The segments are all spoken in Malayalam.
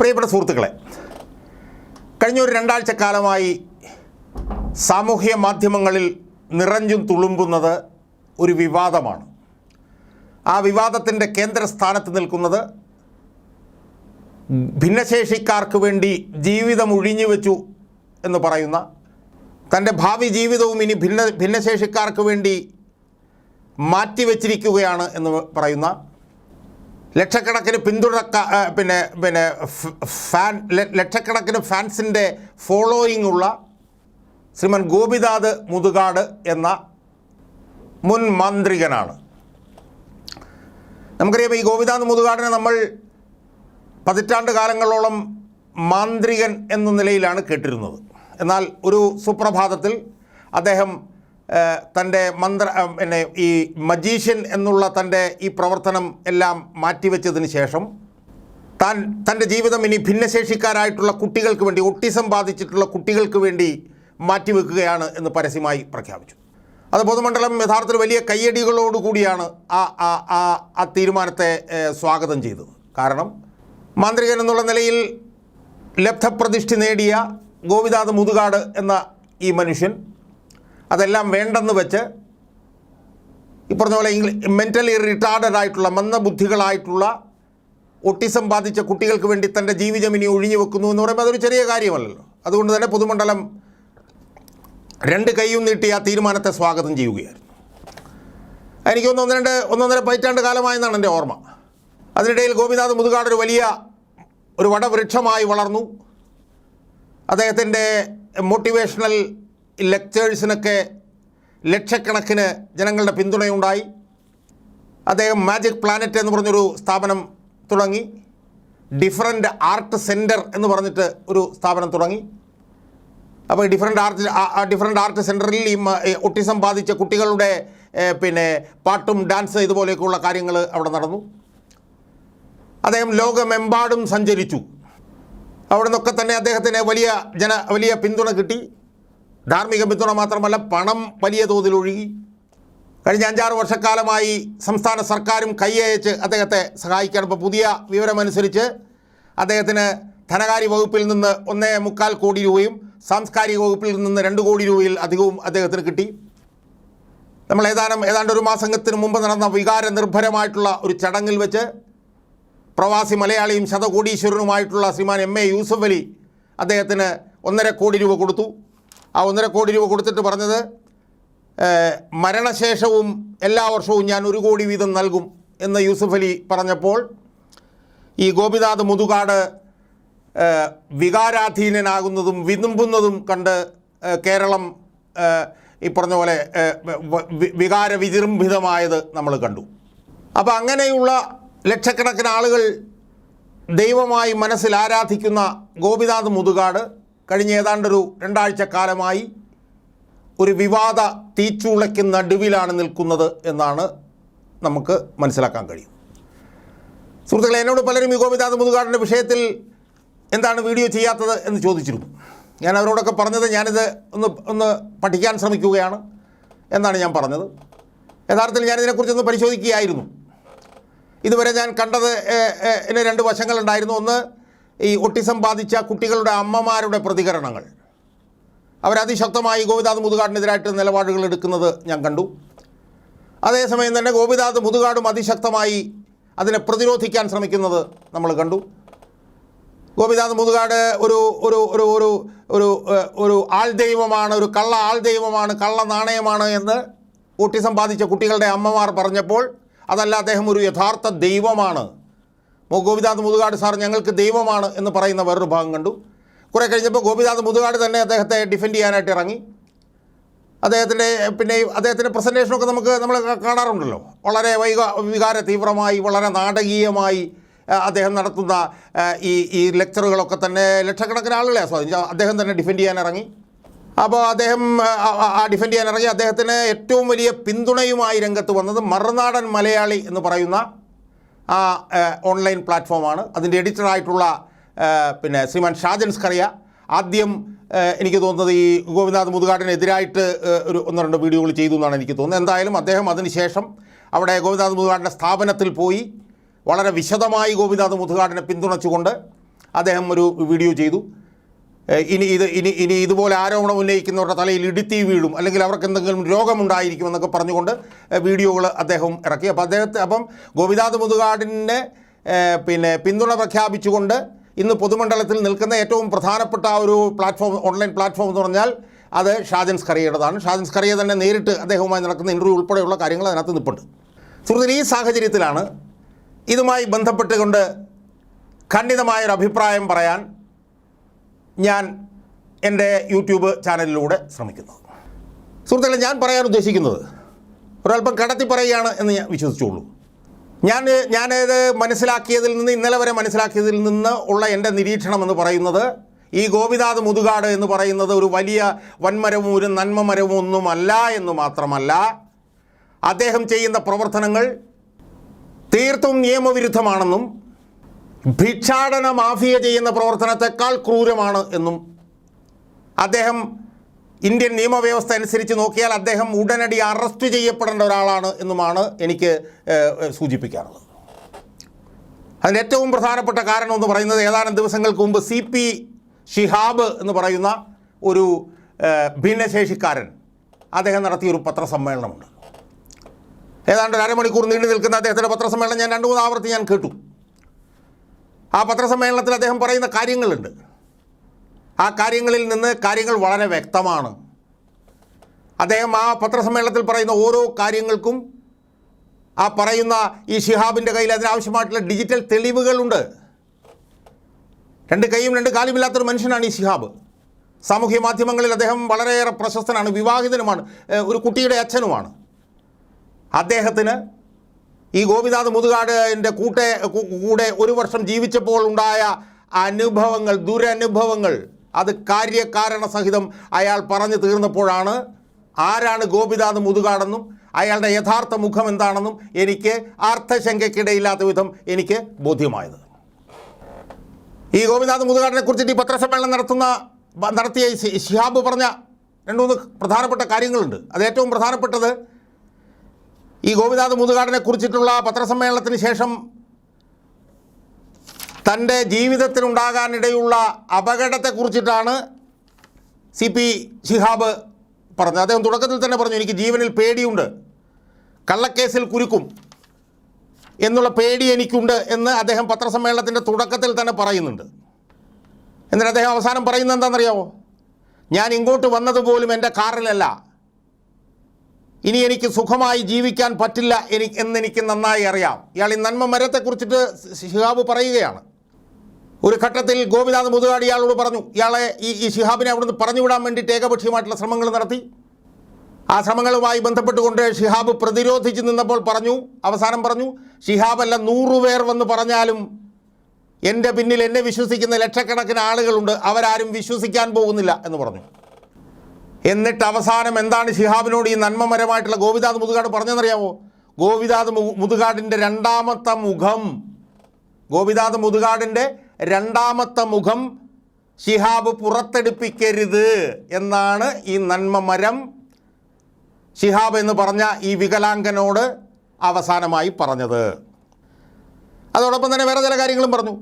പ്രിയപ്പെട്ട സുഹൃത്തുക്കളെ കഴിഞ്ഞ ഒരു രണ്ടാഴ്ച കാലമായി സാമൂഹ്യ മാധ്യമങ്ങളിൽ നിറഞ്ഞും തുളുമ്പുന്നത് ഒരു വിവാദമാണ്. ആ വിവാദത്തിന്റെ കേന്ദ്രസ്ഥാനത്ത് നിൽക്കുന്നത് ഭിന്നശേഷിക്കാർക്ക് വേണ്ടി ജീവിതം ഒഴിഞ്ഞു വെച്ചു എന്ന് പറയുന്ന തന്റെ ഭാവി ജീവിതവും ഇനി ഭിന്ന ഭിന്നശേഷിക്കാർക്ക് വേണ്ടി മാറ്റിവെച്ചിരിക്കുകയാണ് എന്ന് പറയുന്ന ലക്ഷക്കണക്കിന് പിന്തുണക്ക പിന്നെ പിന്നെ ഫാൻ ലക്ഷക്കണക്കിന് ഫാൻസിന്റെ ഫോളോയിങ് ഉള്ള ശ്രീമൻ ഗോപിനാഥ് മുതുകാട് എന്ന മുൻ മാന്ത്രികനാണ്. നമുക്കറിയാം ഈ ഗോപിനാഥ് മുതുകാടിനെ നമ്മൾ പതിറ്റാണ്ട് കാലങ്ങളോളം മാന്ത്രികൻ എന്ന നിലയിലാണ് കേട്ടിരുന്നത്. എന്നാൽ ഒരു സുപ്രഭാതത്തിൽ അദ്ദേഹം തന്റെ മന്ത്ര പിന്നെ ഈ മജീഷ്യൻ എന്നുള്ള തന്റെ ഈ പ്രവർത്തനം എല്ലാം മാറ്റിവെച്ചതിന് ശേഷം താൻ തന്റെ ജീവിതം ഇനി ഭിന്നശേഷിക്കാരായിട്ടുള്ള കുട്ടികൾക്ക് വേണ്ടി ഒട്ടിസം ബാധിച്ചിട്ടുള്ള കുട്ടികൾക്ക് വേണ്ടി മാറ്റിവെക്കുകയാണ് എന്ന് പരസ്യമായി പ്രഖ്യാപിച്ചു. അത് പൊതുമണ്ഡലം യഥാർത്ഥത്തിൽ വലിയ കയ്യടികളോടുകൂടിയാണ് ആ ആ ആ ആ തീരുമാനത്തെ സ്വാഗതം ചെയ്തത്. കാരണം മാന്ത്രികൻ എന്നുള്ള നിലയിൽ ലബ്ധപ്രതിഷ്ഠി നേടിയ ഗോവിദാദ് മുതുകാട് എന്ന ഈ മനുഷ്യൻ അതെല്ലാം വേണ്ടെന്ന് വെച്ച് ഈ പറഞ്ഞ പോലെ മെന്റലി റിട്ടാർഡഡ് ആയിട്ടുള്ള മന്ദബുദ്ധികളായിട്ടുള്ള ഒട്ടിസം ബാധിച്ച കുട്ടികൾക്ക് വേണ്ടി തന്റെ ജീവിതം ഇനി ഒഴിഞ്ഞു വെക്കുന്നു എന്ന് പറയുമ്പോൾ അതൊരു ചെറിയ കാര്യമല്ലല്ലോ. അതുകൊണ്ട് തന്നെ പൊതുമണ്ഡലം രണ്ട് കൈയും നീട്ടി ആ തീരുമാനത്തെ സ്വാഗതം ചെയ്യുകയായിരുന്നു. എനിക്ക് ഒന്ന് ഒന്ന് രണ്ട് ഒന്നൊന്നര പതിറ്റാണ്ട് കാലമായെന്നാണ് എന്റെ ഓർമ്മ. അതിനിടയിൽ ഗോപിനാഥ് മുതുകാട് ഒരു വലിയ ഒരു വടവൃക്ഷമായി വളർന്നു. അദ്ദേഹത്തിന്റെ മോട്ടിവേഷണൽ ലെക്ചേഴ്സിനൊക്കെ ലക്ഷക്കണക്കിന് ജനങ്ങളുടെ പിന്തുണയുണ്ടായി. അദ്ദേഹം മാജിക് പ്ലാനറ്റ് എന്ന് പറഞ്ഞൊരു സ്ഥാപനം തുടങ്ങി. ഡിഫറന്റ് ആർട്ട് സെന്റർ എന്ന് പറഞ്ഞിട്ട് ഒരു സ്ഥാപനം തുടങ്ങി. അപ്പോൾ ഡിഫറെന്റ് ആർട്ട് ഡിഫറെന്റ് ആർട്ട് സെന്ററിൽ ഈ ഒട്ടിസം ബാധിച്ച കുട്ടികളുടെ പിന്നെ പാട്ടും ഡാൻസ് ഇതുപോലെയൊക്കെയുള്ള കാര്യങ്ങൾ അവിടെ നടന്നു. അദ്ദേഹം ലോകമെമ്പാടും സഞ്ചരിച്ചു. അവിടെ നിന്നൊക്കെ തന്നെ അദ്ദേഹത്തിന് വലിയ ജന വലിയ പിന്തുണ കിട്ടി. ധാർമ്മിക പിന്തുണ മാത്രമല്ല പണം വലിയ തോതിൽ ഒഴുകി. കഴിഞ്ഞ അഞ്ചാറ് വർഷക്കാലമായി സംസ്ഥാന സർക്കാരും കൈയയച്ച് അദ്ദേഹത്തെ സഹായിക്കാൻ ഇപ്പോൾ പുതിയ വിവരമനുസരിച്ച് അദ്ദേഹത്തിന് ധനകാര്യ വകുപ്പിൽ നിന്ന് ഒന്നേ മുക്കാൽ കോടി രൂപയും സാംസ്കാരിക വകുപ്പിൽ നിന്ന് രണ്ട് കോടി രൂപയിൽ അധികവും അദ്ദേഹത്തിന് കിട്ടി. നമ്മൾ ഏതാനും ഏതാണ്ട് ഒരു മാസത്തിന് മുമ്പ് നടന്ന വികാര നിർഭരമായിട്ടുള്ള ഒരു ചടങ്ങിൽ വെച്ച് പ്രവാസി മലയാളിയും ശതകോടീശ്വരനുമായിട്ടുള്ള ശ്രീമാൻ എം എ യൂസഫ് അലി അദ്ദേഹത്തിന് ഒന്നര കോടി രൂപ കൊടുത്തു. ആ ഒന്നര കോടി രൂപ കൊടുത്തിട്ട് പറഞ്ഞത് മരണശേഷവും എല്ലാ വർഷവും ഞാൻ ഒരു കോടി വീതം നൽകും എന്ന് യൂസഫ് അലി പറഞ്ഞപ്പോൾ ഈ ഗോപിനാഥ് മുതുകാട് വികാരാധീനനാകുന്നതും വിതുമ്പുന്നതും കണ്ട് കേരളം ഈ പറഞ്ഞ പോലെ വികാര വിജൃംഭിതമായത് നമ്മൾ കണ്ടു. അപ്പോൾ അങ്ങനെയുള്ള ലക്ഷക്കണക്കിന് ആളുകൾ ദൈവമായി മനസ്സിൽ ആരാധിക്കുന്ന ഗോപിനാഥ് മുതുകാട് കഴിഞ്ഞ ഏതാണ്ടൊരു രണ്ടാഴ്ച കാലമായി ഒരു വിവാദ തീച്ചൂളയ്ക്ക് നടുവിലാണ് നിൽക്കുന്നത് എന്നാണ് നമുക്ക് മനസ്സിലാക്കാൻ കഴിയും. സുഹൃത്തുക്കളെ എന്നോട് പലരും ഈ ഗോപിനാഥ് മുതുകാടിന്റെ വിഷയത്തിൽ എന്താണ് വീഡിയോ ചെയ്യാത്തത് എന്ന് ചോദിച്ചിരുന്നു. ഞാൻ അവരോടൊക്കെ പറഞ്ഞത് ഞാനിത് ഒന്ന് ഒന്ന് പഠിക്കാൻ ശ്രമിക്കുകയാണ് എന്നാണ് ഞാൻ പറഞ്ഞത്. യഥാർത്ഥത്തിൽ ഞാനിതിനെക്കുറിച്ചൊന്ന് പരിശോധിക്കുകയായിരുന്നു. ഇതുവരെ ഞാൻ കണ്ടത് ഇതിന് രണ്ട് വശങ്ങളുണ്ടായിരുന്നു. ഒന്ന് ഈ ഒട്ടിസം ബാധിച്ച കുട്ടികളുടെ അമ്മമാരുടെ പ്രതികരണങ്ങൾ. അവരതിശക്തമായി ഗോപിനാഥ് മുതുകാടിനെതിരായിട്ട് നിലപാടുകൾ എടുക്കുന്നത് ഞാൻ കണ്ടു. അതേസമയം തന്നെ ഗോപിനാഥ് മുതുകാടും അതിശക്തമായി അതിനെ പ്രതിരോധിക്കാൻ ശ്രമിക്കുന്നത് നമ്മൾ കണ്ടു. ഗോപിനാഥ് മുതുകാട് ഒരു ഒരു ഒരു ഒരു ഒരു ഒരു ആൾ ദൈവമാണ് ഒരു കള്ള ആൾ ദൈവമാണ് കള്ള നാണയമാണ് എന്ന് ഓട്ടിസം ബാധിച്ച കുട്ടികളുടെ അമ്മമാർ പറഞ്ഞപ്പോൾ അതല്ല അദ്ദേഹം ഒരു യഥാർത്ഥ ദൈവമാണ് ഗോപിനാഥ് മുതുകാട് സാർ ഞങ്ങൾക്ക് ദൈവമാണ് എന്ന് പറയുന്ന വേറൊരു ഭാഗം കണ്ടു. കുറേ കഴിഞ്ഞപ്പോൾ ഗോപിനാഥ് മുതുകാട് തന്നെ അദ്ദേഹത്തെ ഡിഫെൻഡ് ചെയ്യാനായിട്ട് ഇറങ്ങി. അദ്ദേഹത്തിന്റെ പിന്നെ അദ്ദേഹത്തിന്റെ പ്രസന്റേഷനൊക്കെ നമുക്ക് നമ്മൾ കാണാറുണ്ടല്ലോ. വളരെ വൈക വികാര തീവ്രമായി വളരെ നാടകീയമായി അദ്ദേഹം നടത്തുന്ന ഈ ഈ ലെക്ചറുകളൊക്കെ തന്നെ ലക്ഷക്കണക്കിന് ആളുകളെ സ്വാധീനിച്ചു. അദ്ദേഹം തന്നെ ഡിഫെൻഡ് ചെയ്യാൻ ഇറങ്ങി. അപ്പോൾ അദ്ദേഹം ആ ഡിഫെൻഡ് ചെയ്യാൻ ഇറങ്ങി. അദ്ദേഹത്തിന് ഏറ്റവും വലിയ പിന്തുണയുമായി രംഗത്ത് വന്നത് മറുനാടൻ മലയാളി എന്ന് പറയുന്ന ആ ഓൺലൈൻ പ്ലാറ്റ്ഫോമാണ്. അതിന്റെ എഡിറ്ററായിട്ടുള്ള പിന്നെ ശ്രീമാൻ ഷാജൻ സ്കറിയ ആദ്യം എനിക്ക് തോന്നുന്നത് ഈ ഗോപിനാഥ് മുതുകാടിനെതിരായിട്ട് ഒരു ഒന്ന് രണ്ട് വീഡിയോകൾ ചെയ്തു എന്നാണ് എനിക്ക് തോന്നുന്നത്. എന്തായാലും അദ്ദേഹം അതിനുശേഷം അവിടെ ഗോപിനാഥ് മുതുകാടിന്റെ സ്ഥാപനത്തിൽ പോയി വളരെ വിശദമായി ഗോപിനാഥ് മുതുകാടിനെ പിന്തുണച്ചുകൊണ്ട് അദ്ദേഹം ഒരു വീഡിയോ ചെയ്തു. ഇനി ഇത് ഇനി ഇനി ഇതുപോലെ ആരോപണം ഉന്നയിക്കുന്നവരുടെ തലയിൽ ഇടുത്തി വീഴും. അല്ലെങ്കിൽ അവർക്ക് എന്തെങ്കിലും രോഗമുണ്ടായിരിക്കും എന്നൊക്കെ പറഞ്ഞുകൊണ്ട് വീഡിയോകൾ അദ്ദേഹം ഇറക്കി. അപ്പോൾ അദ്ദേഹത്തെ അപ്പം ഗോപിനാഥ് മുതുകാടിനെ പിന്നെ പിന്തുണ പ്രഖ്യാപിച്ചുകൊണ്ട് ഇന്ന് പൊതുമണ്ഡലത്തിൽ നിൽക്കുന്ന ഏറ്റവും പ്രധാനപ്പെട്ട ഒരു പ്ലാറ്റ്ഫോം ഓൺലൈൻ പ്ലാറ്റ്ഫോം എന്ന് പറഞ്ഞാൽ അത് ഷാജൻ സ്കറിയുടേതാണ് ഷാജൻ സ്കറിയ തന്നെ നേരിട്ട് അദ്ദേഹവുമായി നടക്കുന്ന ഇന്റർവ്യൂ ഉൾപ്പെടെയുള്ള കാര്യങ്ങൾ അതിനകത്ത് നിൽപ്പുണ്ട് സുഹൃത്തിന് ഈ സാഹചര്യത്തിലാണ് ഇതുമായി ബന്ധപ്പെട്ടുകൊണ്ട് ഖണ്ഡിതമായൊരു അഭിപ്രായം പറയാൻ ഞാൻ എന്റെ യൂട്യൂബ് ചാനലിലൂടെ ശ്രമിക്കുന്നത് സുഹൃത്തുക്കളെ ഞാൻ പറയാൻ ഉദ്ദേശിക്കുന്നത് ഒരല്പം കടത്തി പറയുകയാണ് എന്ന് ഞാൻ വിശ്വസിച്ചുള്ളൂ. ഞാൻ ഞാനത് മനസ്സിലാക്കിയതിൽ നിന്ന് ഇന്നലെ വരെ മനസ്സിലാക്കിയതിൽ നിന്ന് ഉള്ള എന്റെ നിരീക്ഷണം എന്ന് പറയുന്നത് ഈ ഗോപിനാഥ് മുതുകാട് എന്ന് പറയുന്നത് ഒരു വലിയ വൻമരവും ഒരു നന്മ മരവും ഒന്നുമല്ല എന്ന് മാത്രമല്ല അദ്ദേഹം ചെയ്യുന്ന പ്രവർത്തനങ്ങൾ തീർത്തും നിയമവിരുദ്ധമാണെന്നും ഭിക്ഷാടന മാഫിയ ചെയ്യുന്ന പ്രവർത്തനത്തെക്കാൾ ക്രൂരമാണ് എന്നും അദ്ദേഹം ഇന്ത്യൻ നിയമവ്യവസ്ഥ അനുസരിച്ച് നോക്കിയാൽ അദ്ദേഹം ഉടനടി അറസ്റ്റ് ചെയ്യപ്പെടേണ്ട ഒരാളാണ് എന്നുമാണ് എനിക്ക് സൂചിപ്പിക്കാറുള്ളത് അതിന്റെ ഏറ്റവും പ്രധാനപ്പെട്ട കാരണം എന്ന് പറയുന്നത് ഏതാനും ദിവസങ്ങൾക്ക് മുമ്പ് സി പി ഷിഹാബ് എന്ന് പറയുന്ന ഒരു ഭിന്നശേഷിക്കാരൻ അദ്ദേഹം നടത്തിയ ഒരു പത്രസമ്മേളനമുണ്ട്. ഏതാണ്ട് അരമണിക്കൂർ നീണ്ടു നിൽക്കുന്ന അദ്ദേഹത്തിന്റെ പത്രസമ്മേളനം ഞാൻ രണ്ട് മൂന്ന് ആവർത്തി ഞാൻ കേട്ടു. ആ പത്രസമ്മേളനത്തിൽ അദ്ദേഹം പറയുന്ന കാര്യങ്ങളുണ്ട്. ആ കാര്യങ്ങളിൽ നിന്ന് കാര്യങ്ങൾ വളരെ വ്യക്തമാണ്. അദ്ദേഹം ആ പത്രസമ്മേളനത്തിൽ പറയുന്ന ഓരോ കാര്യങ്ങൾക്കും ആ പറയുന്ന ഈ ഷിഹാബിന്റെ കയ്യിൽ അതിനാവശ്യമായിട്ടുള്ള ഡിജിറ്റൽ തെളിവുകളുണ്ട്. രണ്ട് കൈയും രണ്ട് കാലുമില്ലാത്തൊരു മനുഷ്യനാണ് ഈ ഷിഹാബ് സാമൂഹ്യ മാധ്യമങ്ങളിൽ അദ്ദേഹം വളരെയേറെ പ്രശസ്തനാണ് വിവാഹിതനുമാണ് ഒരു കുട്ടിയുടെ അച്ഛനുമാണ്. അദ്ദേഹത്തിന് ഈ ഗോപിനാഥ് മുതുകാടിന്റെ കൂട്ടെ കൂടെ ഒരു വർഷം ജീവിച്ചപ്പോൾ ഉണ്ടായ അനുഭവങ്ങൾ ദുരനുഭവങ്ങൾ അത് കാര്യകാരണ സഹിതം അയാൾ പറഞ്ഞു തീർന്നപ്പോഴാണ് ആരാണ് ഗോപിനാഥ് മുതുകാടെന്നും അയാളുടെ യഥാർത്ഥ മുഖം എന്താണെന്നും എനിക്ക് അർത്ഥശങ്കയ്ക്കിടയില്ലാത്ത വിധം എനിക്ക് ബോധ്യമായത്. ഈ ഗോപിനാഥ് മുതുകാടിനെ കുറിച്ചിട്ട് ഈ പത്രസമ്മേളനം നടത്തുന്ന നടത്തിയ ശിഹാബ് പറഞ്ഞ രണ്ടു മൂന്ന് പ്രധാനപ്പെട്ട കാര്യങ്ങളുണ്ട്. അത് ഏറ്റവും പ്രധാനപ്പെട്ടത് ഈ ഗോപിനാഥ് മുതുകാടിനെ കുറിച്ചിട്ടുള്ള പത്രസമ്മേളനത്തിന് ശേഷം തന്റെ ജീവിതത്തിലുണ്ടാകാനിടയുള്ള അപകടത്തെക്കുറിച്ചിട്ടാണ് സി പി ശിഹാബ് പറഞ്ഞത്. അദ്ദേഹം തുടക്കത്തിൽ തന്നെ പറഞ്ഞു എനിക്ക് ജീവനിൽ പേടിയുണ്ട്. കള്ളക്കേസിൽ കുരുക്കും എന്നുള്ള പേടി എനിക്കുണ്ട് എന്ന് അദ്ദേഹം പത്രസമ്മേളനത്തിന്റെ തുടക്കത്തിൽ തന്നെ പറയുന്നുണ്ട്. എന്നിട്ട് അദ്ദേഹം അവസാനം പറയുന്നത് എന്താണെന്നറിയാമോ ഞാൻ ഇങ്ങോട്ട് വന്നതുപോലും എന്റെ കാറിലല്ല. ഇനി എനിക്ക് സുഖമായി ജീവിക്കാൻ പറ്റില്ല എനിക്ക് എന്നെനിക്ക് നന്നായി അറിയാം. ഇയാൾ ഈ നന്മ മരത്തെക്കുറിച്ചിട്ട് ശിഹാബ് പറയുകയാണ്. ഒരു ഘട്ടത്തിൽ ഗോപിനാഥ് മുതുകാട് ഇയാളോട് പറഞ്ഞു ഇയാളെ ഈ ഈ ശിഹാബിനെ അവിടുന്ന് പറഞ്ഞുവിടാൻ വേണ്ടിയിട്ട് ഏകപക്ഷീയമായിട്ടുള്ള ശ്രമങ്ങൾ നടത്തി. ആ ശ്രമങ്ങളുമായി ബന്ധപ്പെട്ടുകൊണ്ട് ഷിഹാബ് പ്രതിരോധിച്ച് നിന്നപ്പോൾ പറഞ്ഞു അവസാനം പറഞ്ഞു ഷിഹാബല്ല നൂറുപേർ വന്ന് പറഞ്ഞാലും എന്റെ പിന്നിൽ എന്നെ വിശ്വസിക്കുന്ന ലക്ഷക്കണക്കിന് ആളുകളുണ്ട് അവരാരും വിശ്വസിക്കാൻ പോകുന്നില്ല എന്ന് പറഞ്ഞു. എന്നിട്ട് അവസാനം എന്താണ് ഷിഹാബിനോട് ഈ നന്മമരമായിട്ടുള്ള ഗോപിനാഥ് മുതുകാട് പറഞ്ഞതെന്നറിയാമോ ഗോപിനാഥ് മുതുകാടിന്റെ രണ്ടാമത്തെ മുഖം ഗോപിനാഥ് മുതുകാടിന്റെ രണ്ടാമത്തെ മുഖം ഷിഹാബ് പുറത്തെടുപ്പിക്കരുത് എന്നാണ് ഈ നന്മമരം. ഷിഹാബ് എന്ന് പറഞ്ഞ ഈ വികലാംഗനോട് അവസാനമായി പറഞ്ഞത്. അതോടൊപ്പം തന്നെ വേറെ ചില കാര്യങ്ങളും പറഞ്ഞു.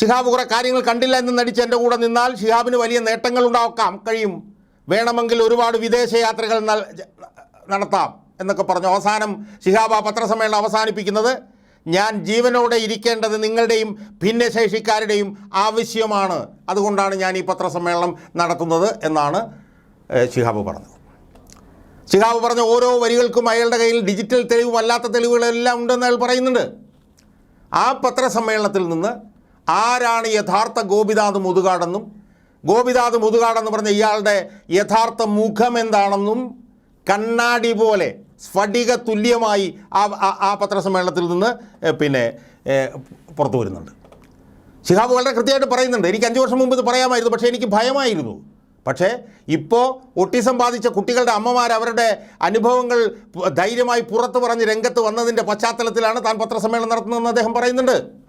ഷിഹാബ് കുറേ കാര്യങ്ങൾ കണ്ടില്ല എന്ന് നടിച്ച് എന്റെ കൂടെ നിന്നാൽ ഷിഹാബിന് വലിയ നേട്ടങ്ങൾ ഉണ്ടാക്കാം കഴിയും. വേണമെങ്കിൽ ഒരുപാട് വിദേശയാത്രകൾ നടത്താം എന്നൊക്കെ പറഞ്ഞു. അവസാനം ശിഹാബ പത്രസമ്മേളനം അവസാനിപ്പിക്കുന്നത് ഞാൻ ജീവനോടെ ഇരിക്കേണ്ടത് നിങ്ങളുടെയും ഭിന്നശേഷിക്കാരുടെയും ആവശ്യമാണ്. അതുകൊണ്ടാണ് ഞാൻ ഈ പത്രസമ്മേളനം നടത്തുന്നത് എന്നാണ് ശിഹാബ് പറഞ്ഞത്. ഷിഹാബ് പറഞ്ഞ ഓരോ വരികൾക്കും അയാളുടെ കയ്യിൽ ഡിജിറ്റൽ തെളിവും അല്ലാത്ത തെളിവുകളെല്ലാം ഉണ്ടെന്ന് അയാൾ പറയുന്നുണ്ട്. ആ പത്രസമ്മേളനത്തിൽ നിന്ന് ആരാണ് യഥാർത്ഥ ഗോപിനാഥ് മുതുകാടെന്നും ഗോപിനാഥ് മുതുകാടെന്ന് പറഞ്ഞ ഇയാളുടെ യഥാർത്ഥ മുഖം എന്താണെന്നും കണ്ണാടി പോലെ സ്ഫടിക തുല്യമായി ആ ആ- പത്രസമ്മേളനത്തിൽ നിന്ന് പിന്നെ പുറത്തു വരുന്നുണ്ട്. ശിഹാബ് വളരെ കൃത്യമായിട്ട് പറയുന്നുണ്ട്. എനിക്ക് അഞ്ച് വർഷം മുമ്പ് ഇത് പറയാമായിരുന്നു പക്ഷേ എനിക്ക് ഭയമായിരുന്നു. പക്ഷേ ഇപ്പോൾ ഒട്ടിസം ബാധിച്ച കുട്ടികളുടെ അമ്മമാർ അവരുടെ അനുഭവങ്ങൾ ധൈര്യമായി പുറത്തു പറഞ്ഞ് രംഗത്ത് വന്നതിന്റെ പശ്ചാത്തലത്തിലാണ് താൻ പത്രസമ്മേളനം നടത്തുന്നതെന്ന് അദ്ദേഹം പറയുന്നുണ്ട്.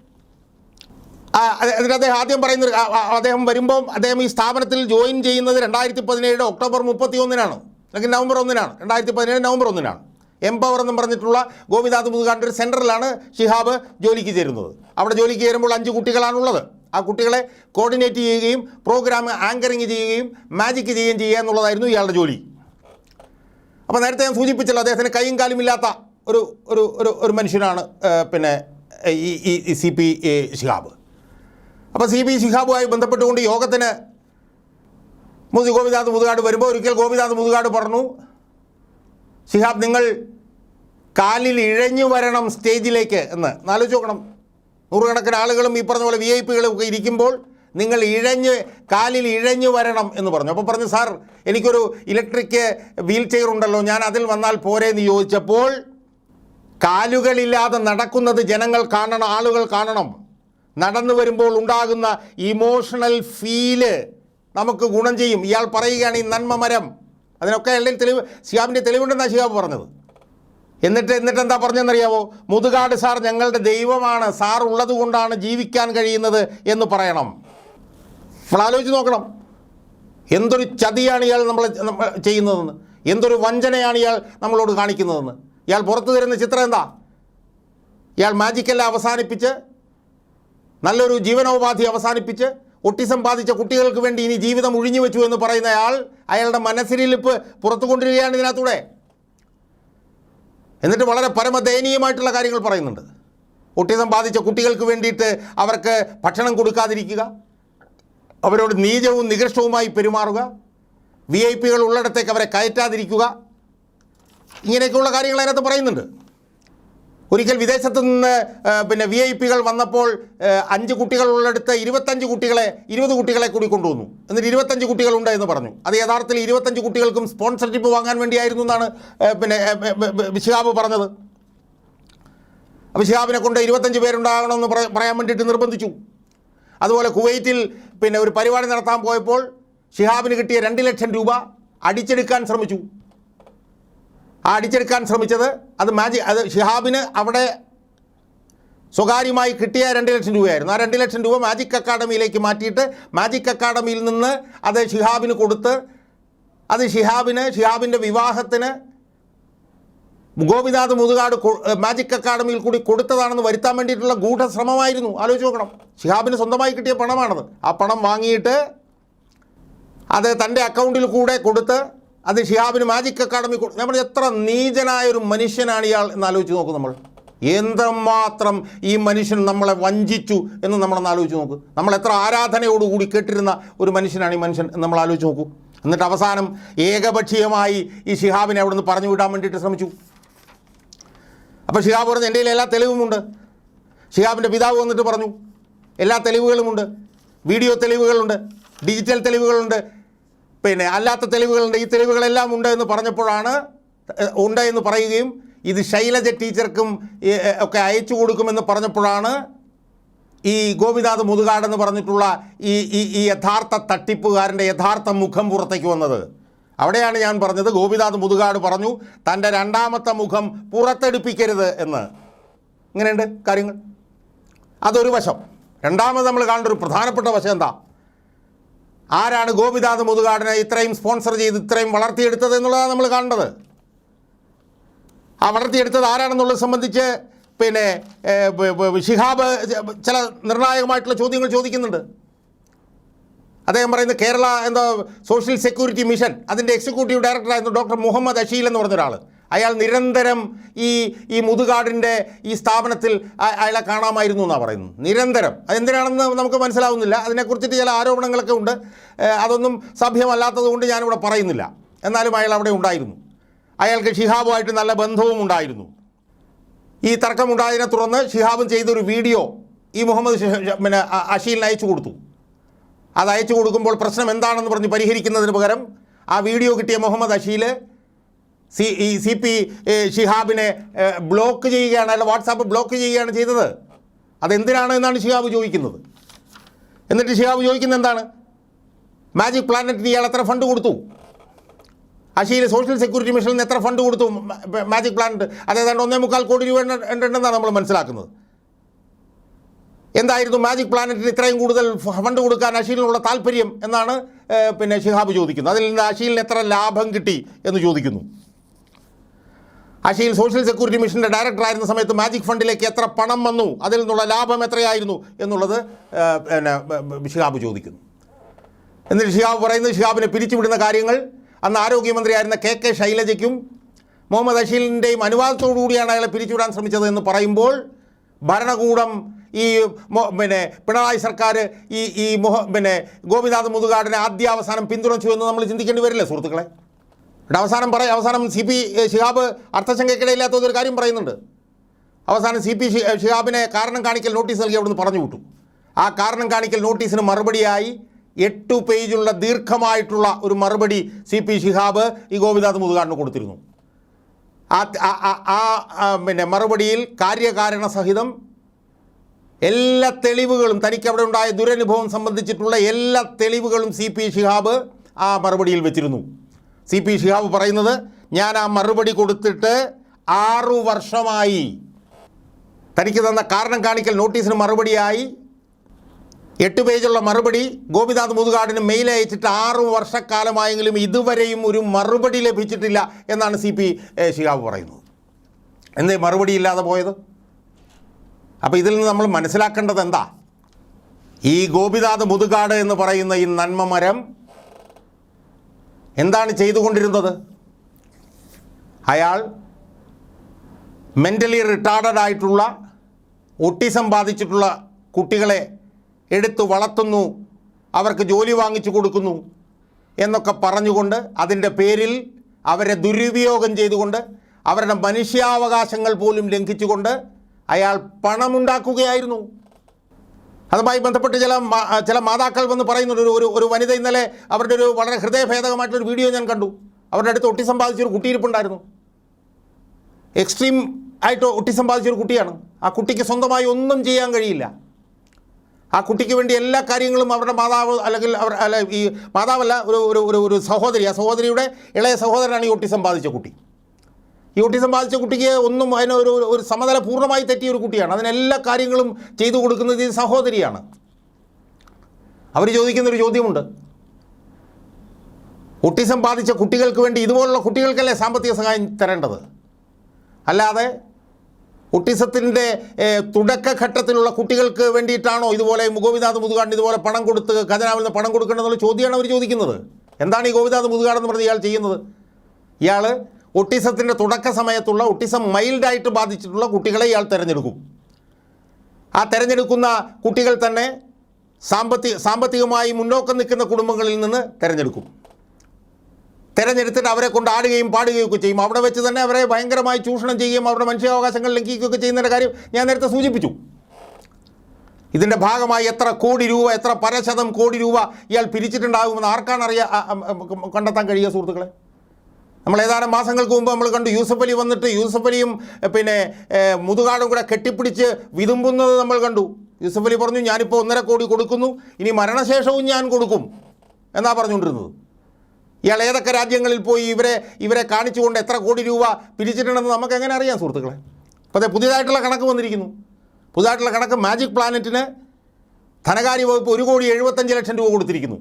ആ, അത് എന്നിട്ട് അദ്ദേഹം ആദ്യം പറയുന്നത് അദ്ദേഹം വരുമ്പോൾ അദ്ദേഹം ഈ സ്ഥാപനത്തിൽ ജോയിൻ ചെയ്യുന്നത് രണ്ടായിരത്തി പതിനേഴ് ഒക്ടോബർ മുപ്പത്തി ഒന്നിനാണ് അല്ലെങ്കിൽ നവംബർ ഒന്നിനാണ്. രണ്ടായിരത്തി പതിനേഴ് നവംബർ ഒന്നിനാണ്. എംപവർ എന്ന് പറഞ്ഞിട്ടുള്ള ഗോപിനാഥ് മുതുകാണ്ട് ഒരു സെന്ററിലാണ് ഷിഹാബ് ജോലിക്ക് ചേരുന്നത്. അവിടെ ജോലിക്ക് ചേരുമ്പോൾ അഞ്ച് കുട്ടികളാണുള്ളത്. ആ കുട്ടികളെ കോർഡിനേറ്റ് ചെയ്യുകയും പ്രോഗ്രാം ആങ്കറിങ് ചെയ്യുകയും മാജിക്ക് ചെയ്യുകയും ചെയ്യുക എന്നുള്ളതായിരുന്നു ഇയാളുടെ ജോലി. അപ്പോൾ നേരത്തെ ഞാൻ സൂചിപ്പിച്ചല്ലോ അദ്ദേഹത്തിന് കൈയും കാലും ഇല്ലാത്ത ഒരു ഒരു ഒരു മനുഷ്യനാണ് പിന്നെ ഈ ഈ സി പി ശിഹാബ് അപ്പോൾ സി പി ശിഹാബുമായി ബന്ധപ്പെട്ടുകൊണ്ട് യോഗത്തിന് മുതി ഗോപിനാഥ് മുതുകാട് വരുമ്പോൾ ഒരിക്കൽ ഗോപിനാഥ് മുതുകാട് പറഞ്ഞു ശിഹാബ് നിങ്ങൾ കാലിൽ ഇഴഞ്ഞു വരണം സ്റ്റേജിലേക്ക് എന്ന്. ആലോചിച്ച് നോക്കണം. നൂറുകണക്കിന് ആളുകളും ഈ പറഞ്ഞ പോലെ വി ഐ പികളും ഒക്കെ ഇരിക്കുമ്പോൾ നിങ്ങൾ ഇഴഞ്ഞ് കാലിൽ ഇഴഞ്ഞു വരണം എന്ന് പറഞ്ഞു. അപ്പോൾ പറഞ്ഞു സാർ എനിക്കൊരു ഇലക്ട്രിക് വീൽ ചെയർ ഉണ്ടല്ലോ ഞാൻ അതിൽ വന്നാൽ പോരെ എന്ന് ചോദിച്ചപ്പോൾ കാലുകളില്ലാതെ നടക്കുന്നത് ജനങ്ങൾ കാണണം ആളുകൾ കാണണം. നടന്നു വരുമ്പോൾ ഉണ്ടാകുന്ന ഇമോഷണൽ ഫീൽ നമുക്ക് ഗുണം ചെയ്യും. ഇയാൾ പറയുകയാണ് ഈ നന്മ മരം. അതിനൊക്കെ അല്ലെങ്കിൽ തെളിവ് ശിഹാബിന്റെ തെളിവുണ്ടെന്നാണ് ശിഹാബ് പറഞ്ഞത്. എന്നിട്ട് എന്നിട്ട് എന്താ പറഞ്ഞെന്നറിയാവോ? മുതുകാട് സാർ ഞങ്ങളുടെ ദൈവമാണ്. സാർ ഉള്ളത് കൊണ്ടാണ് ജീവിക്കാൻ കഴിയുന്നത് എന്ന് പറയണം. നമ്മൾ ആലോചിച്ച് നോക്കണം. എന്തൊരു ചതിയാണ് ഇയാൾ നമ്മൾ ചെയ്യുന്നതെന്ന്. എന്തൊരു വഞ്ചനയാണ് ഇയാൾ നമ്മളോട് കാണിക്കുന്നതെന്ന്. ഇയാൾ പുറത്തു തരുന്ന ചിത്രം എന്താ? ഇയാൾ മാജിക്കെല്ലാം അവസാനിപ്പിച്ച് നല്ലൊരു ജീവനോപാധി അവസാനിപ്പിച്ച് ഒട്ടിസം ബാധിച്ച കുട്ടികൾക്ക് വേണ്ടി ഇനി ജീവിതം ഒഴിഞ്ഞു വെച്ചു എന്ന് പറയുന്നയാൾ അയാളുടെ മനസ്സിലിപ്പ് പുറത്തു കൊണ്ടുവരികയാണ് ഇതിനകത്തൂടെ. എന്നിട്ട് വളരെ പരമദയനീയമായിട്ടുള്ള കാര്യങ്ങൾ പറയുന്നുണ്ട്. ഒട്ടിസം ബാധിച്ച കുട്ടികൾക്ക് വേണ്ടിയിട്ട് അവർക്ക് ഭക്ഷണം കൊടുക്കാതിരിക്കുക അവരോട് നീചവും നികൃഷ്ടവുമായി പെരുമാറുക വി ഐ പികൾ ഉള്ളിടത്തേക്ക് അവരെ കയറ്റാതിരിക്കുക ഇങ്ങനെയൊക്കെയുള്ള കാര്യങ്ങൾ അതിനകത്ത് പറയുന്നുണ്ട്. ഒരിക്കൽ വിദേശത്ത് നിന്ന് പിന്നെ വി ഐ പികൾ വന്നപ്പോൾ അഞ്ച് കുട്ടികളുള്ളടുത്ത് ഇരുപത്തഞ്ച് കുട്ടികളെ ഇരുപത് കുട്ടികളെ കൂടി കൊണ്ടുവന്നു. എന്നിട്ട് ഇരുപത്തഞ്ച് കുട്ടികളുണ്ട് എന്ന് പറഞ്ഞു. അത് യഥാർത്ഥത്തിൽ ഇരുപത്തഞ്ച് കുട്ടികൾക്കും സ്പോൺസർഷിപ്പ് വാങ്ങാൻ വേണ്ടിയായിരുന്നു എന്നാണ് പിന്നെ ആ, ബ- ബ- ബ- ശിഹാബ് പറഞ്ഞത്. അപ്പോൾ ശിഹാബിനെ കൊണ്ട് ഇരുപത്തഞ്ച് പേരുണ്ടാകണമെന്ന് പറ- പറയാൻ വേണ്ടിയിട്ട് നിർബന്ധിച്ചു. അതുപോലെ കുവൈറ്റിൽ പിന്നെ ഒരു പരിപാടി നടത്താൻ പോയപ്പോൾ ഷിഹാബിന് കിട്ടിയ രണ്ട് ലക്ഷം രൂപ അടിച്ചെടുക്കാൻ ശ്രമിച്ചു. അടിച്ചെടുക്കാൻ ശ്രമിച്ചത്. അത് മാജിക് അത് ഷിഹാബിന് അവിടെ സ്വകാര്യമായി കിട്ടിയ രണ്ട് ലക്ഷം രൂപയായിരുന്നു. ആ രണ്ട് ലക്ഷം രൂപ മാജിക് അക്കാഡമിയിലേക്ക് മാറ്റിയിട്ട് മാജിക് അക്കാഡമിയിൽ നിന്ന് അത് ഷിഹാബിന് കൊടുത്ത് അത് ഷിഹാബിന് ഷിഹാബിന്റെ വിവാഹത്തിന് ഗോപിനാഥ് മുതുകാട് മാജിക് അക്കാഡമിയിൽ കൂടി കൊടുത്തതാണെന്ന് വരുത്താൻ വേണ്ടിയിട്ടുള്ള ഗൂഢശ്രമമായിരുന്നു. ആലോചിച്ച് നോക്കണം. ഷിഹാബിന് സ്വന്തമായി കിട്ടിയ പണമാണത്. ആ പണം വാങ്ങിയിട്ട് അത് തന്റെ അക്കൗണ്ടിൽ കൂടെ കൊടുത്ത് അത് ഷിഹാബിന് മാജിക് അക്കാഡമി നമ്മൾ എത്ര നീചനായ ഒരു മനുഷ്യനാണ് ഇയാൾ എന്ന് ആലോചിച്ച് നോക്കും നമ്മൾ. എന്തുമാത്രം ഈ മനുഷ്യൻ നമ്മളെ വഞ്ചിച്ചു എന്ന് നമ്മളൊന്ന് ആലോചിച്ച് നോക്കും. നമ്മൾ എത്ര ആരാധനയോടുകൂടി കേട്ടിരുന്ന ഒരു മനുഷ്യനാണ് ഈ മനുഷ്യൻ എന്ന് നമ്മൾ ആലോചിച്ച് നോക്കൂ. എന്നിട്ട് അവസാനം ഏകപക്ഷീയമായി ഈ ഷിഹാബിനെ അവിടെ നിന്ന് പറഞ്ഞു വിടാൻ വേണ്ടിയിട്ട് ശ്രമിച്ചു. അപ്പോൾ ഷിഹാബ് പറഞ്ഞു എന്റെ എല്ലാ തെളിവുമുണ്ട് ഷിഹാബിന്റെ പിതാവ് വന്നിട്ട് പറഞ്ഞു. എല്ലാ തെളിവുകളുമുണ്ട് വീഡിയോ തെളിവുകളുണ്ട്. ഡിജിറ്റൽ തെളിവുകളുണ്ട്. പിന്നെ അല്ലാത്ത തെളിവുകളുണ്ട്. ഈ തെളിവുകളെല്ലാം ഉണ്ട് എന്ന് പറഞ്ഞപ്പോഴാണ് ഉണ്ട് എന്ന് പറയുകയും ഇത് ശൈലജ ടീച്ചർക്കും ഒക്കെ അയച്ചു കൊടുക്കുമെന്ന് പറഞ്ഞപ്പോഴാണ് ഈ ഗോപിനാഥ് മുതുകാട് എന്ന് പറഞ്ഞിട്ടുള്ള ഈ ഈ യഥാർത്ഥ തട്ടിപ്പുകാരന്റെ യഥാർത്ഥ മുഖം പുറത്തേക്ക് വന്നത്. അവിടെയാണ് ഞാൻ പറഞ്ഞത്. ഗോപിനാഥ് മുതുകാട് പറഞ്ഞു തന്റെ രണ്ടാമത്തെ മുഖം പുറത്തെടുപ്പിക്കരുത് എന്ന്. ഇങ്ങനെയുണ്ട് കാര്യങ്ങൾ. അതൊരു വശം. രണ്ടാമത് നമ്മൾ കാണേണ്ട ഒരു പ്രധാനപ്പെട്ട വശം എന്താ? ആരാണ് ഗോപിനാഥ് മുതുകാടിനെ ഇത്രയും സ്പോൺസർ ചെയ്ത് ഇത്രയും വളർത്തിയെടുത്തത് എന്നുള്ളതാണ് നമ്മൾ കണ്ടത് ആ വളർത്തിയെടുത്തത് ആരാണെന്നുള്ളത് സംബന്ധിച്ച് പിന്നെ ഷിഹാബ് ചില നിർണായകമായിട്ടുള്ള ചോദ്യങ്ങൾ ചോദിക്കുന്നുണ്ട്. അദ്ദേഹം പറയുന്നത് കേരള എന്താ സോഷ്യൽ സെക്യൂരിറ്റി മിഷൻ അതിന്റെ എക്സിക്യൂട്ടീവ് ഡയറക്ടറായിരുന്നു ഡോക്ടർ മുഹമ്മദ് അഷീൽ എന്ന് പറഞ്ഞ ഒരാൾ അയാൾ നിരന്തരം ഈ ഈ മുതുകാടിന്റെ ഈ സ്ഥാപനത്തിൽ അയാളെ കാണാമായിരുന്നു എന്നാണ് പറയുന്നത്. നിരന്തരം. അതെന്തിനാണെന്ന് നമുക്ക് മനസ്സിലാവുന്നില്ല. അതിനെക്കുറിച്ചിട്ട് ചില ആരോപണങ്ങളൊക്കെ ഉണ്ട്. അതൊന്നും സഭ്യമല്ലാത്തതുകൊണ്ട് ഞാനിവിടെ പറയുന്നില്ല. എന്നാലും അയാൾ അവിടെ ഉണ്ടായിരുന്നു. അയാൾക്ക് ഷിഹാബുമായിട്ട് നല്ല ബന്ധവും ഉണ്ടായിരുന്നു. ഈ തർക്കമുണ്ടായതിനെ തുടർന്ന് ഷിഹാബും ചെയ്തൊരു വീഡിയോ ഈ മുഹമ്മദ് പിന്നെ അഷീലിന് അയച്ചു കൊടുത്തു. അത് അയച്ചു കൊടുക്കുമ്പോൾ പ്രശ്നം എന്താണെന്ന് പറഞ്ഞ് പരിഹരിക്കുന്നതിന് പകരം ആ വീഡിയോ കിട്ടിയ Muhammad Asheel C E C P ഷിഹാബിനെ block ചെയ്യുകയാണ് അല്ല വാട്സാപ്പ് ബ്ലോക്ക് ചെയ്യുകയാണ് ചെയ്തത്. അതെന്തിനാണ് എന്നാണ് ഷിഹാബ് ചോദിക്കുന്നത്. എന്നിട്ട് ഷിഹാബ് ചോദിക്കുന്നത് എന്താണ്? മാജിക് പ്ലാനറ്റിന് ഇയാൾ എത്ര ഫണ്ട് കൊടുത്തു? അഷീൽ സോഷ്യൽ സെക്യൂരിറ്റി മിഷനിൽ എത്ര ഫണ്ട് കൊടുത്തു? മാജിക് പ്ലാനറ്റ് അതേതാണ്ട് ഒന്നേ മുക്കാൽ കോടി രൂപ ഉണ്ട്- ഉണ്ടെന്നാണ് നമ്മൾ മനസ്സിലാക്കുന്നത്. എന്തായിരുന്നു മാജിക് പ്ലാനറ്റിന് ഇത്രയും കൂടുതൽ ഫണ്ട് കൊടുക്കാൻ അഷീലിനുള്ള താല്പര്യം എന്നാണ് പിന്നെ ഷിഹാബ് ചോദിക്കുന്നത്. അതിൽ നിന്ന് അഷീലിന് എത്ര ലാഭം കിട്ടി എന്ന് ചോദിക്കുന്നു. ആശയിൽ സോഷ്യൽ സെക്യൂരിറ്റി മിഷന്റെ ഡയറക്ടറായിരുന്ന സമയത്ത് മാജിക് ഫണ്ടിലേക്ക് എത്ര പണം വന്നു? അതിൽ നിന്നുള്ള ലാഭം എത്രയായിരുന്നു? എന്നുള്ളത് പിന്നെ ഷിഹാബ് ചോദിക്കുന്നു. എന്നിട്ട് ഷിഹാബ് പറയുന്നത് ഷിഹാബിനെ പിരിച്ചുവിടുന്ന കാര്യങ്ങൾ. അന്ന് ആരോഗ്യമന്ത്രിയായിരുന്ന കെ കെ ശൈലജയ്ക്കും മുഹമ്മദ് അഷീലിന്റെയും അനുവാദത്തോടു കൂടിയാണ് അയാളെ പിരിച്ചുവിടാൻ ശ്രമിച്ചത് എന്ന് പറയുമ്പോൾ ഭരണകൂടം ഈ പിന്നെ പിണറായി സർക്കാർ ഈ ഈ മുഹ പിന്നെ ഗോപിനാഥ് മുതുകാടിനെ ആദ്യ അവസാനം പിന്തുണച്ചു എന്ന് നമ്മൾ ചിന്തിക്കേണ്ടി വരില്ലേ സുഹൃത്തുക്കളെ? ഇവിടെ അവസാനം പറയും. അവസാനം സി പി ഷിഹാബ് അർത്ഥശങ്കയ്ക്കിടയില്ലാത്തതൊരു കാര്യം പറയുന്നുണ്ട്. അവസാനം സി പി ഷിഹാബിനെ കാരണം കാണിക്കൽ നോട്ടീസ് നൽകി അവിടുന്ന് പറഞ്ഞു വിട്ടു. ആ കാരണം കാണിക്കൽ നോട്ടീസിന് മറുപടിയായി എട്ട് പേജുള്ള ദീർഘമായിട്ടുള്ള ഒരു മറുപടി സി പി ഷിഹാബ് ഈ ഗോപിനാഥ് മുതുകാടിന് കൊടുത്തിരുന്നു. ആ ആ- പിന്നെ മറുപടിയിൽ കാര്യകാരണ സഹിതം എല്ലാ തെളിവുകളും തനിക്ക് അവിടെ ഉണ്ടായ ദുരനുഭവം സംബന്ധിച്ചിട്ടുള്ള എല്ലാ തെളിവുകളും സി പി ഷിഹാബ് ആ മറുപടിയിൽ വെച്ചിരുന്നു. സി പി ഷിഹാബ് പറയുന്നത് ഞാൻ ആ മറുപടി കൊടുത്തിട്ട് ആറു വർഷമായി തനിക്ക് തന്ന കാരണം കാണിക്കൽ നോട്ടീസിന് മറുപടിയായി. എട്ട് പേജുള്ള മറുപടി ഗോപിനാഥ് മുതുകാടിന് മെയിൽ അയച്ചിട്ട് ആറു വർഷക്കാലമായെങ്കിലും ഇതുവരെയും ഒരു മറുപടി ലഭിച്ചിട്ടില്ല എന്നാണ് സി പി ഷിഹാബ് പറയുന്നത്. എന്തേ മറുപടി ഇല്ലാതെ പോയത്? അപ്പോൾ ഇതിൽ നിന്ന് നമ്മൾ മനസ്സിലാക്കേണ്ടത് എന്താ? ഈ ഗോപിനാഥ് മുതുകാട് എന്ന് പറയുന്ന ഈ നന്മ മരം എന്താണ് ചെയ്തുകൊണ്ടിരുന്നത്? അയാൾ മെന്റലി റിട്ടാർഡഡ് ആയിട്ടുള്ള ഒട്ടിസം ബാധിച്ചിട്ടുള്ള കുട്ടികളെ എടുത്തു വളർത്തുന്നു അവർക്ക് ജോലി വാങ്ങിച്ചു കൊടുക്കുന്നു എന്നൊക്കെ പറഞ്ഞുകൊണ്ട് അതിന്റെ പേരിൽ അവരെ ദുരുപയോഗം ചെയ്തുകൊണ്ട് അവരുടെ മനുഷ്യാവകാശങ്ങൾ പോലും ലംഘിച്ചുകൊണ്ട് അയാൾ പണമുണ്ടാക്കുകയായിരുന്നു. അതുമായി ബന്ധപ്പെട്ട് ചില ചില മാതാക്കൾ വന്ന് പറയുന്നുണ്ട്. ഒരു ഒരു ഒരു വനിത ഇന്നലെ അവരുടെ ഒരു വളരെ ഹൃദയഭേദകമായിട്ടൊരു വീഡിയോ ഞാൻ കണ്ടു. അവരുടെ അടുത്ത് ഒട്ടിസം ബാധിച്ചൊരു കുട്ടിയിരിപ്പുണ്ടായിരുന്നു എക്സ്ട്രീം ആയിട്ട് ഒട്ടിസം ബാധിച്ചൊരു കുട്ടിയാണ്. ആ കുട്ടിക്ക് സ്വന്തമായി ഒന്നും ചെയ്യാൻ കഴിയില്ല. ആ കുട്ടിക്ക് വേണ്ടി എല്ലാ കാര്യങ്ങളും അവരുടെ മാതാവ് അല്ലെങ്കിൽ അവർ അല്ല ഈ മാതാവല്ല ഒരു ഒരു ഒരു ഒരു സഹോദരി. ആ സഹോദരിയുടെ ഇളയ സഹോദരനാണ് ഈ ഒട്ടിസം ബാധിച്ച കുട്ടി. ഈ ഓട്ടിസം ബാധിച്ച കുട്ടിക്ക് ഒന്നും അതിന് ഒരു ഒരു- സമതല പൂർണമായി തെറ്റിയ ഒരു കുട്ടിയാണ്. അതിനെല്ലാ കാര്യങ്ങളും ചെയ്തു കൊടുക്കുന്നത് ഈ സഹോദരിയാണ്. അവർ ചോദിക്കുന്നൊരു ചോദ്യമുണ്ട്. ഓട്ടിസം ബാധിച്ച കുട്ടികൾക്ക് വേണ്ടി ഇതുപോലുള്ള കുട്ടികൾക്കല്ലേ സാമ്പത്തിക സഹായം തരേണ്ടത്? അല്ലാതെ ഒട്ടിസത്തിന്റെ തുടക്കഘട്ടത്തിലുള്ള കുട്ടികൾക്ക് വേണ്ടിയിട്ടാണോ ഇതുപോലെ ഗോപിനാഥ് മുതുകാടിന് ഇതുപോലെ പണം കൊടുത്ത് ഖജനാവിൽ നിന്ന് പണം കൊടുക്കേണ്ടതെന്നുള്ള ചോദ്യമാണ് അവർ ചോദിക്കുന്നത്. എന്താണ് ഈ ഗോപിനാഥ് മുതുകാടെന്ന് പറഞ്ഞ് ഇയാൾ ചെയ്യുന്നത്? ഇയാൾ ഒട്ടിസത്തിന്റെ തുടക്ക സമയത്തുള്ള ഒട്ടിസം മൈൽഡായിട്ട് ബാധിച്ചിട്ടുള്ള കുട്ടികളെ ഇയാൾ തിരഞ്ഞെടുക്കും. ആ തിരഞ്ഞെടുക്കുന്ന കുട്ടികൾ തന്നെ സാമ്പത്തിക സാമ്പത്തികമായി മുന്നോക്കം നിൽക്കുന്ന കുടുംബങ്ങളിൽ നിന്ന് തിരഞ്ഞെടുക്കും. തിരഞ്ഞെടുത്തിട്ട് അവരെ കൊണ്ട് ആടുകയും പാടുകയും ഒക്കെ ചെയ്യും. അവിടെ വെച്ച് തന്നെ അവരെ ഭയങ്കരമായി ചൂഷണം ചെയ്യുകയും അവരുടെ മനുഷ്യാവകാശങ്ങൾ ലംഘിക്കുകയൊക്കെ ചെയ്യുന്നതിന്റെ കാര്യം ഞാൻ നേരത്തെ സൂചിപ്പിച്ചു. ഇതിന്റെ ഭാഗമായി എത്ര കോടി രൂപ എത്ര പരശതം കോടി രൂപ ഇയാൾ പിരിച്ചിട്ടുണ്ടാകുമെന്ന് ആർക്കാണ് അറിയാ കണ്ടെത്താൻ കഴിയുക സുഹൃത്തുക്കളെ? നമ്മൾ ഏതാനും മാസങ്ങൾക്ക് മുമ്പ് നമ്മൾ കണ്ടു യൂസഫ് അലി വന്നിട്ട് യൂസഫ് അലിയും പിന്നെ മുതുകാടും കൂടെ കെട്ടിപ്പിടിച്ച് വിതുമ്പുന്നത് നമ്മൾ കണ്ടു. യൂസഫ് അലി പറഞ്ഞു ഞാനിപ്പോൾ ഒന്നര കോടി കൊടുക്കുന്നു ഇനി മരണശേഷവും ഞാൻ കൊടുക്കും. എന്നാ പറഞ്ഞുകൊണ്ടിരുന്നത്? ഇയാൾ ഏതൊക്കെ രാജ്യങ്ങളിൽ പോയി ഇവരെ ഇവരെ കാണിച്ചുകൊണ്ട് എത്ര കോടി രൂപ പിരിച്ചിട്ടുണ്ടെന്ന് നമുക്ക് എങ്ങനെ അറിയാം സുഹൃത്തുക്കളെ? അപ്പോൾ അതെ പുതിയതായിട്ടുള്ള കണക്ക് വന്നിരിക്കുന്നു. പുതുതായിട്ടുള്ള കണക്ക് മാജിക് പ്ലാനറ്റിന് ധനകാര്യ വകുപ്പ് ഒരു കോടി എഴുപത്തഞ്ച് ലക്ഷം രൂപ കൊടുത്തിരിക്കുന്നു.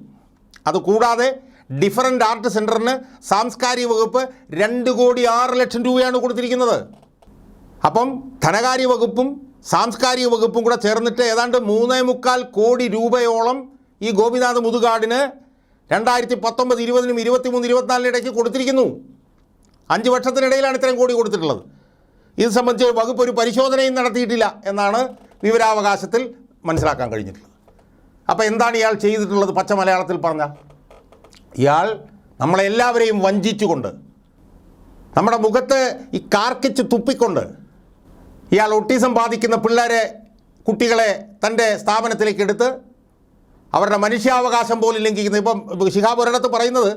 അത് കൂടാതെ ഡിഫറന്റ് ആർട്ട് സെന്ററിന് സാംസ്കാരിക വകുപ്പ് രണ്ട് കോടി ആറ് ലക്ഷം രൂപയാണ് കൊടുത്തിരിക്കുന്നത്. അപ്പം ധനകാര്യ വകുപ്പും സാംസ്കാരിക വകുപ്പും കൂടെ ചേർന്നിട്ട് ഏതാണ്ട് മൂന്നേ മുക്കാൽ കോടി രൂപയോളം ഈ ഗോപിനാഥ് മുതുകാടിന് രണ്ടായിരത്തി പത്തൊമ്പത് ഇരുപതിനും ഇരുപത്തിമൂന്ന് ഇരുപത്തിനാലിന് ഇടയ്ക്ക് കൊടുത്തിരിക്കുന്നു. അഞ്ച് വർഷത്തിനിടയിലാണ് ഇത്രയും കോടി കൊടുത്തിട്ടുള്ളത്. ഇത് സംബന്ധിച്ച് വകുപ്പ് ഒരു പരിശോധനയും നടത്തിയിട്ടില്ല എന്നാണ് വിവരാവകാശത്തിൽ മനസ്സിലാക്കാൻ കഴിഞ്ഞിട്ടുള്ളത്. അപ്പോൾ എന്താണ് ഇയാൾ ചെയ്തിട്ടുള്ളത് പച്ച മലയാളത്തിൽ പറഞ്ഞാൽ? ഇയാൾ നമ്മളെല്ലാവരെയും വഞ്ചിച്ചുകൊണ്ട് നമ്മുടെ മുഖത്ത് ഈ കാർക്കിച്ച് തുപ്പിക്കൊണ്ട് ഇയാൾ ഒട്ടിസം ബാധിക്കുന്ന പിള്ളേരെ കുട്ടികളെ തന്റെ സ്ഥാപനത്തിലേക്ക് എടുത്ത് അവരുടെ മനുഷ്യാവകാശം പോലും ലംഘിക്കുന്നത് ഇപ്പം ശിഹാബ് ഒരിടത്ത് പറയുന്നത്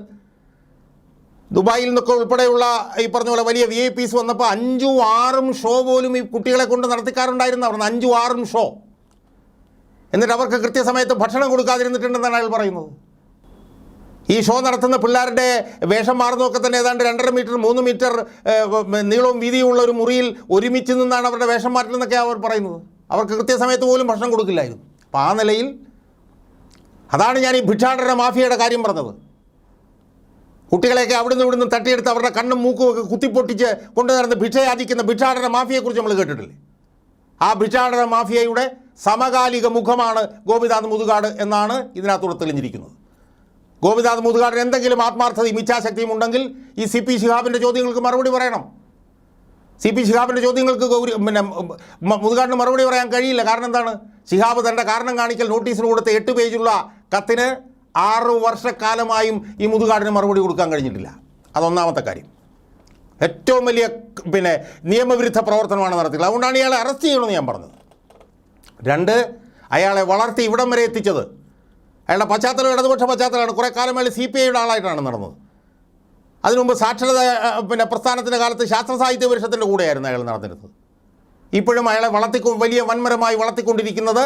ദുബായിൽ നിന്നൊക്കെ ഉൾപ്പെടെയുള്ള ഈ പറഞ്ഞ പോലെ വലിയ വി ഐ പീസ് വന്നപ്പോൾ അഞ്ചും ആറും ഷോ പോലും ഈ കുട്ടികളെ കൊണ്ട് നടത്തിക്കാറുണ്ടായിരുന്നു അവർ അഞ്ചും ആറും ഷോ. എന്നിട്ട് അവർക്ക് കൃത്യസമയത്ത് ഭക്ഷണം കൊടുക്കാതിരുന്നിട്ടുണ്ടെന്നാണ് അയാൾ പറയുന്നത്. ഈ ഷോ നടത്തുന്ന പിള്ളേരുടെ വേഷം മാറുന്നതൊക്കെ തന്നെ ഏതാണ്ട് രണ്ടര മീറ്റർ മൂന്ന് മീറ്റർ നീളവും വീതിയുമുള്ള ഒരു മുറിയിൽ ഒരുമിച്ച് നിന്നാണ് അവരുടെ വേഷം മാറ്റലെന്നൊക്കെ അവർ പറയുന്നത്. അവർക്ക് കൃത്യസമയത്ത് പോലും ഭക്ഷണം കൊടുക്കില്ലായിരുന്നു. അപ്പോൾ ആ നിലയിൽ അതാണ് ഞാൻ ഈ ഭിക്ഷാടന മാഫിയയുടെ കാര്യം പറഞ്ഞത്. കുട്ടികളെയൊക്കെ അവിടുന്ന് ഇവിടുന്ന് തട്ടിയെടുത്ത് അവരുടെ കണ്ണും മൂക്കും ഒക്കെ കുത്തിപ്പൊട്ടിച്ച് കൊണ്ടു നടന്ന് ഭിക്ഷയാചിക്കുന്ന ഭിക്ഷാടന മാഫിയെക്കുറിച്ച് നമ്മൾ കേട്ടിട്ടില്ലേ? ആ ഭിക്ഷാടന മാഫിയയുടെ സമകാലിക മുഖമാണ് ഗോപിനാഥ് മുതുകാട് എന്നാണ് ഇതിനകത്തൂടെ തെളിഞ്ഞിരിക്കുന്നത്. ഗോപിനാഥ് മുതുകാടിന് എന്തെങ്കിലും ആത്മാർത്ഥതയും ഇച്ഛാശക്തിയും ഉണ്ടെങ്കിൽ ഈ സി പി ശിഹാബിന്റെ ചോദ്യങ്ങൾക്ക് മറുപടി പറയണം. സി പി ശിഹാബിന്റെ ചോദ്യങ്ങൾക്ക് ഗൗരി പിന്നെ മുതുകാടിന് മറുപടി പറയാൻ കഴിയില്ല. കാരണം എന്താണ്? ശിഹാബ് തന്റെ കാരണം കാണിക്കൽ നോട്ടീസിന് കൊടുത്ത എട്ട് പേജുള്ള കത്തിന് ആറ് വർഷക്കാലമായും ഈ മുതുകാടിന് മറുപടി കൊടുക്കാൻ കഴിഞ്ഞിട്ടില്ല. അതൊന്നാമത്തെ കാര്യം. ഏറ്റവും വലിയ പിന്നെ നിയമവിരുദ്ധ പ്രവർത്തനമാണ് നടത്തിയത് അതുകൊണ്ടാണ് ഇയാളെ അറസ്റ്റ് ചെയ്യണമെന്ന് ഞാൻ പറഞ്ഞത്. രണ്ട് അയാളെ വളർത്തി ഇവിടം വരെ എത്തിച്ചത് അയാളുടെ പശ്ചാത്തലം ഇടതുപക്ഷ പശ്ചാത്തലമാണ്. കുറേ കാലം അയാൾ സി പി ഐയുടെ ആളായിട്ടാണ് നടന്നത്. അതിനു മുമ്പ് സാക്ഷരത പിന്നെ പ്രസ്ഥാനത്തിന്റെ കാലത്ത് ശാസ്ത്ര സാഹിത്യ പരിഷത്തിന്റെ കൂടെയായിരുന്നു അയാൾ നടന്നിരുന്നത്. ഇപ്പോഴും അയാളെ വളർത്തിക്കൊ വലിയ വൻമരമായി വളർത്തിക്കൊണ്ടിരിക്കുന്നത്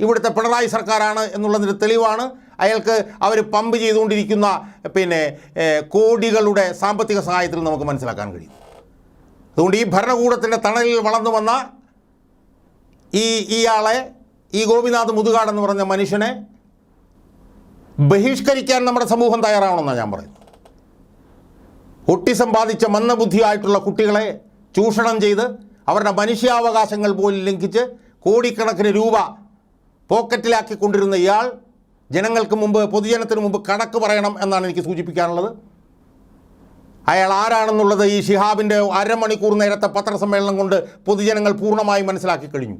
ഇവിടുത്തെ പിണറായി സർക്കാരാണ് എന്നുള്ളതിന്റെ തെളിവാണ്. അയാൾക്ക് അവർ പമ്പ് ചെയ്തുകൊണ്ടിരിക്കുന്ന പിന്നെ കോടികളുടെ സാമ്പത്തിക സഹായത്തിൽ നമുക്ക് മനസ്സിലാക്കാൻ കഴിയും. അതുകൊണ്ട് ഈ ഭരണകൂടത്തിന്റെ തണലിൽ വളർന്നു വന്ന ഈ ഇയാളെ ഈ ഗോപിനാഥ് മുതുകാട് എന്ന് പറഞ്ഞ മനുഷ്യനെ ബഹിഷ്കരിക്കാൻ നമ്മുടെ സമൂഹം തയ്യാറാവണമെന്നാണ് ഞാൻ പറയുന്നത്. ഒട്ടിസം ബാധിച്ച മന്ദബുദ്ധിയായിട്ടുള്ള കുട്ടികളെ ചൂഷണം ചെയ്ത് അവരുടെ മനുഷ്യാവകാശങ്ങൾ പോലും ലംഘിച്ച് കോടിക്കണക്കിന് രൂപ പോക്കറ്റിലാക്കി കൊണ്ടിരുന്ന ഇയാൾ ജനങ്ങൾക്ക് മുമ്പ് പൊതുജനത്തിന് മുമ്പ് കണക്ക് പറയണം എന്നാണ് എനിക്ക് സൂചിപ്പിക്കാനുള്ളത്. അയാൾ ആരാണെന്നുള്ളത് ഈ ഷിഹാബിന്റെ അരമണിക്കൂർ നേരത്തെ പത്രസമ്മേളനം കൊണ്ട് പൊതുജനങ്ങൾ പൂർണമായും മനസ്സിലാക്കി കഴിഞ്ഞു.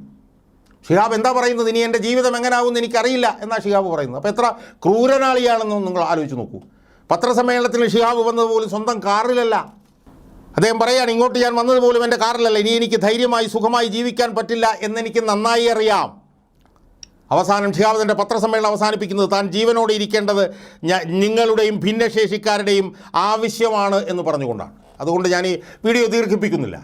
ഷിഹാബ് എന്താ പറയുന്നത്? ഇനി എന്റെ ജീവിതം എങ്ങനെയാവുമെന്ന് എനിക്കറിയില്ല എന്നാണ് ഷിഹാബ് പറയുന്നത്. അപ്പോൾ എത്ര ക്രൂരനാളിയാണെന്ന് നിങ്ങൾ ആലോചിച്ച് നോക്കൂ. പത്രസമ്മേളനത്തിൽ ഷിഹാബ് വന്നതുപോലും സ്വന്തം കാറിലല്ല. അദ്ദേഹം പറയുകയാണ് ഇങ്ങോട്ട് ഞാൻ വന്നത് പോലും എന്റെ കാറിലല്ല. ഇനി എനിക്ക് ധൈര്യമായി സുഖമായി ജീവിക്കാൻ പറ്റില്ല എന്നെനിക്ക് നന്നായി അറിയാം. അവസാനം ഷിഹാബ് തന്റെ പത്രസമ്മേളനം അവസാനിപ്പിക്കുന്നത് താൻ ജീവനോടെ ഇരിക്കേണ്ടത് നിങ്ങളുടെയും ഭിന്നശേഷിക്കാരുടെയും ആവശ്യമാണ് എന്ന് പറഞ്ഞുകൊണ്ടാണ്. അതുകൊണ്ട് ഞാൻ ഈ വീഡിയോ ദീർഘിപ്പിക്കുന്നില്ല.